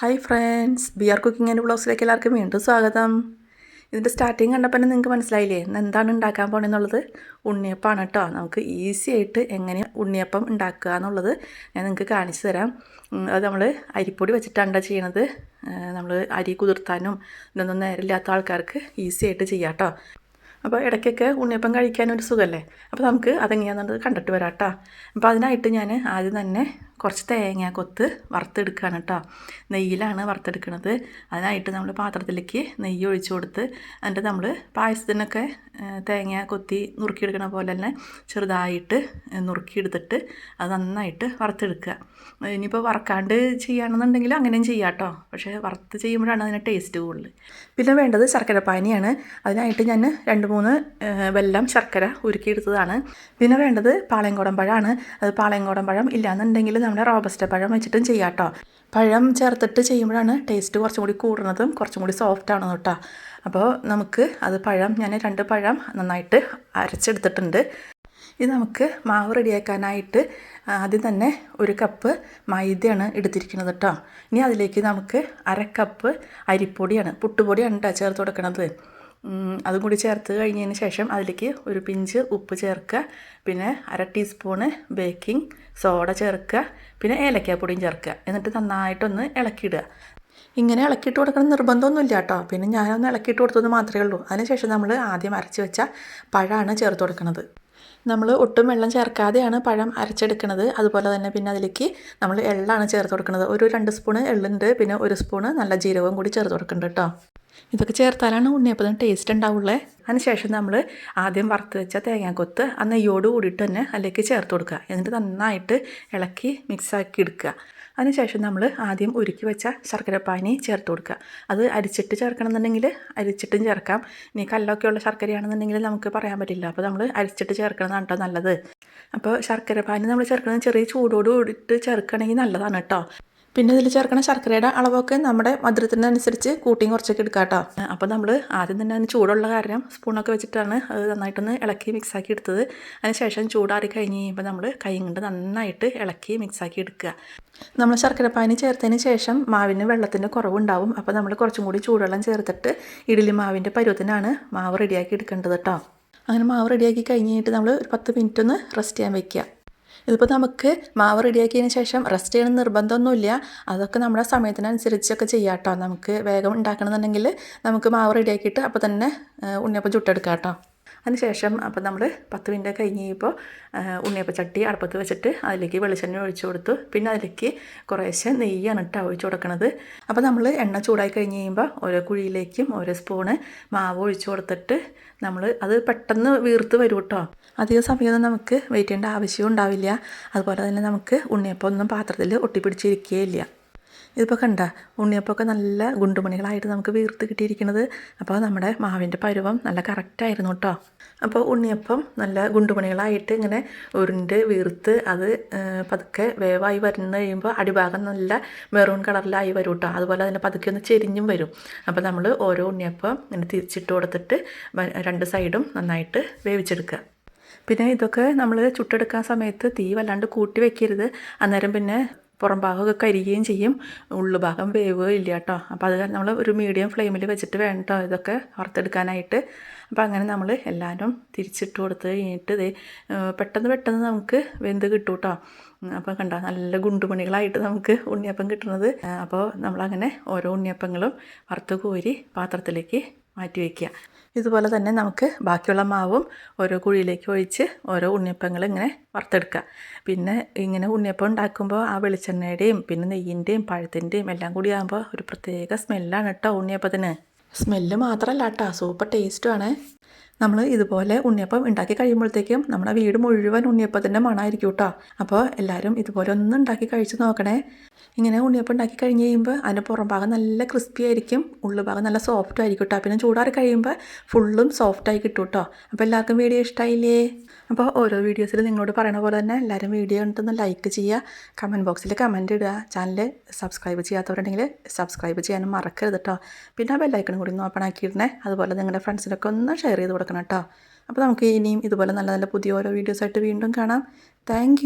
Hi friends B R cooking and ബ്ലോഗ്സിലേക്ക് എല്ലാവർക്കും വീണ്ടും സ്വാഗതം. ഇതിന്റെ സ്റ്റാർട്ടിങ് കണ്ടപ്പോൾ തന്നെ നിങ്ങൾക്ക് മനസ്സിലായില്ലേ? എന്താണ് ഉണ്ടാക്കാൻ പോണെന്നുള്ളത്? ഉണ്ണിയപ്പമാണ് കേട്ടോ നമുക്ക് ഈസി ആയിട്ട് എങ്ങനെ ഉണ്ണിയപ്പം ഉണ്ടാക്കുക എന്നുള്ളത് ഞാൻ നിങ്ങൾക്ക് കാണിച്ചു തരാം. അത് നമ്മൾ അരിപ്പൊടി വെച്ചിട്ടാണ് ചെയ്യണത്. നമ്മൾ അരി കുതിർത്താനും ഇതൊന്നും നേരമില്ലാത്ത ആൾക്കാർക്ക് ഈസി ആയിട്ട് ചെയ്യാം കേട്ടോ അപ്പോൾ ഇടയ്ക്കൊക്കെ ഉണ്ണിയപ്പം കഴിക്കാനൊരു സുഖമല്ലേ? അപ്പോൾ നമുക്ക് അതെങ്ങനെയാണെന്നുള്ളത് കണ്ടിട്ട് വരാം കേട്ടോ അപ്പോൾ അതിനായിട്ട് ഞാൻ ആദ്യം തന്നെ കുറച്ച് തേങ്ങ കൊത്ത് വറുത്തെടുക്കുകയാണ് കേട്ടോ നെയ്യിലാണ് വറുത്തെടുക്കുന്നത് അതിനായിട്ട് നമ്മൾ പാത്രത്തിലേക്ക് നെയ്യ് ഒഴിച്ചു കൊടുത്ത് എന്നിട്ട് നമ്മൾ പായസത്തിനൊക്കെ തേങ്ങ കൊത്തി നുറുക്കിയെടുക്കണ പോലെ തന്നെ ചെറുതായിട്ട് നുറുക്കിയെടുത്തിട്ട് അത് നന്നായിട്ട് വറുത്തെടുക്കുക. ഇനിയിപ്പോൾ വറക്കാണ്ട് ചെയ്യുകയാണെന്നുണ്ടെങ്കിൽ അങ്ങനെയും ചെയ്യാം കേട്ടോ പക്ഷേ വറുത്ത് ചെയ്യുമ്പോഴാണ് അതിന് ടേസ്റ്റ് കൂടുതൽ പിന്നെ വേണ്ടത് ശർക്കര പാനിയാണ്. അതിനായിട്ട് ഞാൻ രണ്ട് മൂന്ന് വെല്ലം ശർക്കര ഉരുക്കിയെടുത്തതാണ്. പിന്നെ വേണ്ടത് പാളയംകോടൻ പഴമാണ്. അത് പാളയംകോടൻ പഴം ഇല്ലാന്നുണ്ടെങ്കിൽ നമ്മുടെ റോബസ്റ്റ പഴം വെച്ചിട്ടും ചെയ്യാം കേട്ടോ പഴം ചേർത്തിട്ട് ചെയ്യുമ്പോഴാണ് ടേസ്റ്റ് കുറച്ചും കൂടി കൂടുന്നതും കുറച്ചും കൂടി സോഫ്റ്റ് ആണെന്ന് കേട്ടോ അപ്പോൾ നമുക്ക് അത് പഴം ഞാൻ രണ്ട് പഴം നന്നായിട്ട് അരച്ചെടുത്തിട്ടുണ്ട്. ഇത് നമുക്ക് മാവ് റെഡിയാക്കാനായിട്ട് ആദ്യം തന്നെ ഒരു കപ്പ് മൈദയാണ് എടുത്തിരിക്കുന്നത് കേട്ടോ ഇനി അതിലേക്ക് നമുക്ക് അര കപ്പ് അരിപ്പൊടിയാണ് പുട്ടുപൊടിയാണ് കേട്ടോ ചേർത്ത് കൊടുക്കണത്. അതും കൂടി ചേർത്ത് കഴിഞ്ഞതിന് ശേഷം അതിലേക്ക് ഒരു പിഞ്ച് ഉപ്പ് ചേർക്കുക. പിന്നെ അര ടീസ്പൂണ് ബേക്കിംഗ് സോഡ ചേർക്കുക. പിന്നെ ഏലക്കാപ്പൊടിയും ചേർക്കുക. എന്നിട്ട് നന്നായിട്ടൊന്ന് ഇളക്കിയിടുക. ഇങ്ങനെ ഇളക്കിയിട്ട് കൊടുക്കണം നിർബന്ധമൊന്നുമില്ല കേട്ടോ. പിന്നെ ഞാനൊന്ന് ഇളക്കിയിട്ട് കൊടുത്തത് മാത്രമേ ഉള്ളൂ. അതിനുശേഷം നമ്മൾ ആദ്യം അരച്ച് വെച്ച പഴമാണ് ചേർത്ത് കൊടുക്കുന്നത് നമ്മൾ ഒട്ടും വെള്ളം ചേർക്കാതെയാണ് പഴം അരച്ചെടുക്കുന്നത് അതുപോലെ തന്നെ പിന്നെ അതിലേക്ക് നമ്മൾ എള്ളാണ് ചേർത്ത് കൊടുക്കുന്നത് ഒരു രണ്ട് സ്പൂണ് എള്ളുണ്ട് പിന്നെ ഒരു സ്പൂണ് നല്ല ജീരകവും കൂടി ചേർത്ത് കൊടുക്കുന്നുണ്ട് കേട്ടോ ഇതൊക്കെ ചേർത്താലാണ് ഉണ്ണിയപ്പത്തിന് ടേസ്റ്റ് ഉണ്ടാവുള്ളേ. അതിനുശേഷം നമ്മൾ ആദ്യം വറുത്ത് വെച്ച തേങ്ങാക്കൊത്ത് ആ നെയ്യോട് കൂടിയിട്ട് തന്നെ അതിലേക്ക് ചേർത്ത് കൊടുക്കുക. എന്നിട്ട് നന്നായിട്ട് ഇളക്കി മിക്സാക്കി എടുക്കുക. അതിനുശേഷം നമ്മൾ ആദ്യം ഉരുക്കി വെച്ച ശർക്കരപ്പാനി ചേർത്ത് കൊടുക്കുക. അത് അരിച്ചിട്ട് ചേർക്കണമെന്നുണ്ടെങ്കിൽ അരിച്ചിട്ടും ചേർക്കാം. ഇനി കല്ലൊക്കെ ഉള്ള ശർക്കരയാണെന്നുണ്ടെങ്കിൽ നമുക്ക് പറയാൻ പറ്റില്ല. അപ്പോൾ നമ്മൾ അരിച്ചിട്ട് ചേർക്കണതാണ് കേട്ടോ നല്ലത്. അപ്പോൾ ശർക്കരപ്പാനി നമ്മൾ ചേർക്കുന്നത് ചെറിയ ചൂടോട് കൂടിയിട്ട് ചേർക്കുകയാണെങ്കിൽ നല്ലതാണ് കേട്ടോ. പിന്നെ ഇതിൽ ചേർക്കുന്ന ശർക്കരയുടെ അളവൊക്കെ നമ്മുടെ മധുരത്തിനനുസരിച്ച് കൂട്ടിയും കുറച്ചൊക്കെ എടുക്കാം കേട്ടോ അപ്പോൾ നമ്മൾ ആദ്യം തന്നെ അതിന് ചൂടുള്ള കാരണം സ്പൂണൊക്കെ വെച്ചിട്ടാണ് അത് നന്നായിട്ടൊന്ന് ഇളക്കി മിക്സാക്കി എടുത്തത്. അതിനുശേഷം ചൂടാറി കഴിഞ്ഞ് കഴിയുമ്പോൾ നമ്മൾ കൈ കൊണ്ട് നന്നായിട്ട് ഇളക്കി മിക്സാക്കി എടുക്കുക. നമ്മൾ ശർക്കരപ്പാനി ചേർത്തതിന് ശേഷം മാവിന് വെള്ളത്തിന്റെ കുറവുണ്ടാവും. അപ്പോൾ നമ്മൾ കുറച്ചും കൂടി ചൂടുവെള്ളം ചേർത്തിട്ട് ഇഡ്ഡലി മാവിന്റെ പരുവത്തിനാണ് മാവ് റെഡിയാക്കി എടുക്കേണ്ടത് കേട്ടോ അങ്ങനെ മാവ് റെഡിയാക്കി കഴിഞ്ഞിട്ട് നമ്മൾ ഒരു പത്ത് മിനിറ്റ് ഒന്ന് റെസ്റ്റ് ചെയ്യാൻ വെക്കുക. ഇതിപ്പോൾ നമുക്ക് മാവ് റെഡിയാക്കിയതിന് ശേഷം റെസ്റ്റ് ചെയ്യണം നിർബന്ധമൊന്നുമില്ല. അതൊക്കെ നമ്മുടെ സമയത്തിനനുസരിച്ചൊക്കെ ചെയ്യാം കേട്ടോ നമുക്ക് വേഗം ഉണ്ടാക്കണമെന്നുണ്ടെങ്കിൽ നമുക്ക് മാവ് റെഡിയാക്കിയിട്ട് അപ്പോൾ തന്നെ ഉണ്ണിയപ്പം ചുട്ടെടുക്കാം കേട്ടോ അതിനുശേഷം അപ്പം നമ്മൾ പത്ത് മിനിറ്റ് കഴിഞ്ഞ് കഴിയുമ്പോൾ ഉണ്ണിയപ്പം ചട്ടി അടുപ്പത്ത് വെച്ചിട്ട് അതിലേക്ക് വെളിച്ചെണ്ണ ഒഴിച്ചു കൊടുത്തു. പിന്നെ അതിലേക്ക് കുറേശ്ശെ നെയ്യാണ് ഇട്ട് ഒഴിച്ചു കൊടുക്കണത്. അപ്പോൾ നമ്മൾ എണ്ണ ചൂടായി കഴിഞ്ഞ് കഴിയുമ്പോൾ ഓരോ കുഴിയിലേക്കും ഓരോ സ്പൂണ് മാവ് ഒഴിച്ചു കൊടുത്തിട്ട് നമ്മൾ അത് പെട്ടെന്ന് വീർത്ത് വരും കേട്ടോ അധിക സമയമൊന്നും നമുക്ക് വെയിറ്റ് ചെയ്യേണ്ട ആവശ്യവും ഉണ്ടാവില്ല. അതുപോലെ തന്നെ നമുക്ക് ഉണ്ണിയപ്പം ഒന്നും പാത്രത്തിൽ ഒട്ടിപ്പിടിച്ചിരിക്കുകയില്ല ഇതിപ്പോൾ കണ്ട ഉണ്ണിയപ്പമൊക്കെ നല്ല ഗുണ്ടുമണികളായിട്ട് നമുക്ക് വീർത്ത് കിട്ടിയിരിക്കുന്നത്. അപ്പോൾ നമ്മുടെ മാവിന്റെ പരുവം നല്ല കറക്റ്റായിരുന്നു കേട്ടോ അപ്പോൾ ഉണ്ണിയപ്പം നല്ല ഗുണ്ടുമണികളായിട്ട് ഇങ്ങനെ ഉരുണ്ട് വീർത്ത് അത് പതുക്കെ വേവായി വരുന്ന കഴിയുമ്പോൾ അടിഭാഗം നല്ല മെറൂൺ കളറിലായി വരും കേട്ടോ അതുപോലെ അതിനെ പതുക്കെ ഒന്ന് ചെരിഞ്ഞും വരും. അപ്പോൾ നമ്മൾ ഓരോ ഉണ്ണിയപ്പം ഇങ്ങനെ തിരിച്ചിട്ട് കൊടുത്തിട്ട് രണ്ട് സൈഡും നന്നായിട്ട് വേവിച്ചെടുക്കുക. പിന്നെ ഇതൊക്കെ നമ്മൾ ചുട്ടെടുക്കാൻ സമയത്ത് തീ വല്ലാണ്ട് കൂട്ടി വെക്കരുത്. അന്നേരം പിന്നെ പുറം ഭാഗമൊക്കെ കരിയുകയും ചെയ്യും. ഉള്ളുഭാഗം വേവുകയും ഇല്ല കേട്ടോ. അപ്പോൾ അത് നമ്മൾ ഒരു മീഡിയം ഫ്ലെയിമിൽ വെച്ചിട്ട് വേണം കേട്ടോ ഇതൊക്കെ വറുത്തെടുക്കാനായിട്ട്. അപ്പോൾ അങ്ങനെ നമ്മൾ എല്ലാവരും തിരിച്ചിട്ട് കൊടുത്ത് കഴിഞ്ഞിട്ട് ഇത് പെട്ടെന്ന് പെട്ടെന്ന് നമുക്ക് വെന്ത് കിട്ടും കേട്ടോ അപ്പോൾ കണ്ട നല്ല ഗുണ്ടുമണികളായിട്ട് നമുക്ക് ഉണ്ണിയപ്പം കിട്ടുന്നത്. അപ്പോൾ നമ്മളങ്ങനെ ഓരോ ഉണ്ണിയപ്പങ്ങളും വറുത്ത് കോരി പാത്രത്തിലേക്ക് മാറ്റി വയ്ക്കുക. ഇതുപോലെ തന്നെ നമുക്ക് ബാക്കിയുള്ള മാവും ഓരോ കുഴിയിലേക്ക് ഒഴിച്ച് ഓരോ ഉണ്ണിയപ്പങ്ങൾ ഇങ്ങനെ വറുത്തെടുക്കുക. പിന്നെ ഇങ്ങനെ ഉണ്ണിയപ്പം ഉണ്ടാക്കുമ്പോൾ ആ വെളിച്ചെണ്ണയുടെയും പിന്നെ നെയ്യിന്റെയും പഴത്തിന്റെയും എല്ലാം കൂടി ആകുമ്പോൾ ഒരു പ്രത്യേക സ്മെല്ലാണ് കേട്ടോ ഉണ്ണിയപ്പത്തിന്. സ്മെല്ല് മാത്രമല്ല കേട്ടോ സൂപ്പർ ടേസ്റ്റുമാണ് നമ്മൾ ഇതുപോലെ ഉണ്ണിയപ്പം ഉണ്ടാക്കി കഴിയുമ്പോഴത്തേക്കും നമ്മുടെ വീട് മുഴുവൻ ഉണ്ണിയപ്പത്തിന്റെ മണമായിരിക്കും കേട്ടോ അപ്പോൾ എല്ലാവരും ഇതുപോലെ ഒന്ന് ഉണ്ടാക്കി കഴിച്ച് നോക്കണേ. ഇങ്ങനെ ഉണ്ണിയപ്പം ഉണ്ടാക്കി കഴിഞ്ഞ് കഴിയുമ്പോൾ അതിന്റെ പുറം ഭാഗം നല്ല ക്രിസ്പി ആയിരിക്കും ഉള്ളു ഭാഗം നല്ല സോഫ്റ്റ് ആയിരിക്കും കേട്ടോ പിന്നെ ചൂടാറി കഴിയുമ്പോൾ ഫുള്ളും സോഫ്റ്റായി കിട്ടും കേട്ടോ അപ്പോൾ എല്ലാവർക്കും വീഡിയോ ഇഷ്ടമായില്ലേ അപ്പോൾ ഓരോ വീഡിയോസിൽ നിങ്ങളോട് പറയണ പോലെ തന്നെ എല്ലാവരും വീഡിയോ കണ്ടൊന്ന് ലൈക്ക് ചെയ്യുക. കമന്റ് ബോക്സിൽ കമന്റ് ഇടുക. ചാനൽ സബ്സ്ക്രൈബ് ചെയ്യാത്തവരുണ്ടെങ്കിൽ സബ്സ്ക്രൈബ് ചെയ്യാനും മറക്കരുത് കേട്ടോ പിന്നെ ആ ബെല്ലൈക്കണും കൂടി ഒന്ന് ഓപ്പൺ ആക്കിയിടണേ. അതുപോലെ നിങ്ങളുടെ ഫ്രണ്ട്സിനൊക്കെ ഒന്ന് ഷെയർ ചെയ്ത് കൊടുക്കണം കേട്ടോ. അപ്പോൾ നമുക്ക് ഇനിയും ഇതുപോലെ നല്ല നല്ല പുതിയ ഓരോ വീഡിയോസായിട്ട് വീണ്ടും കാണാം. താങ്ക്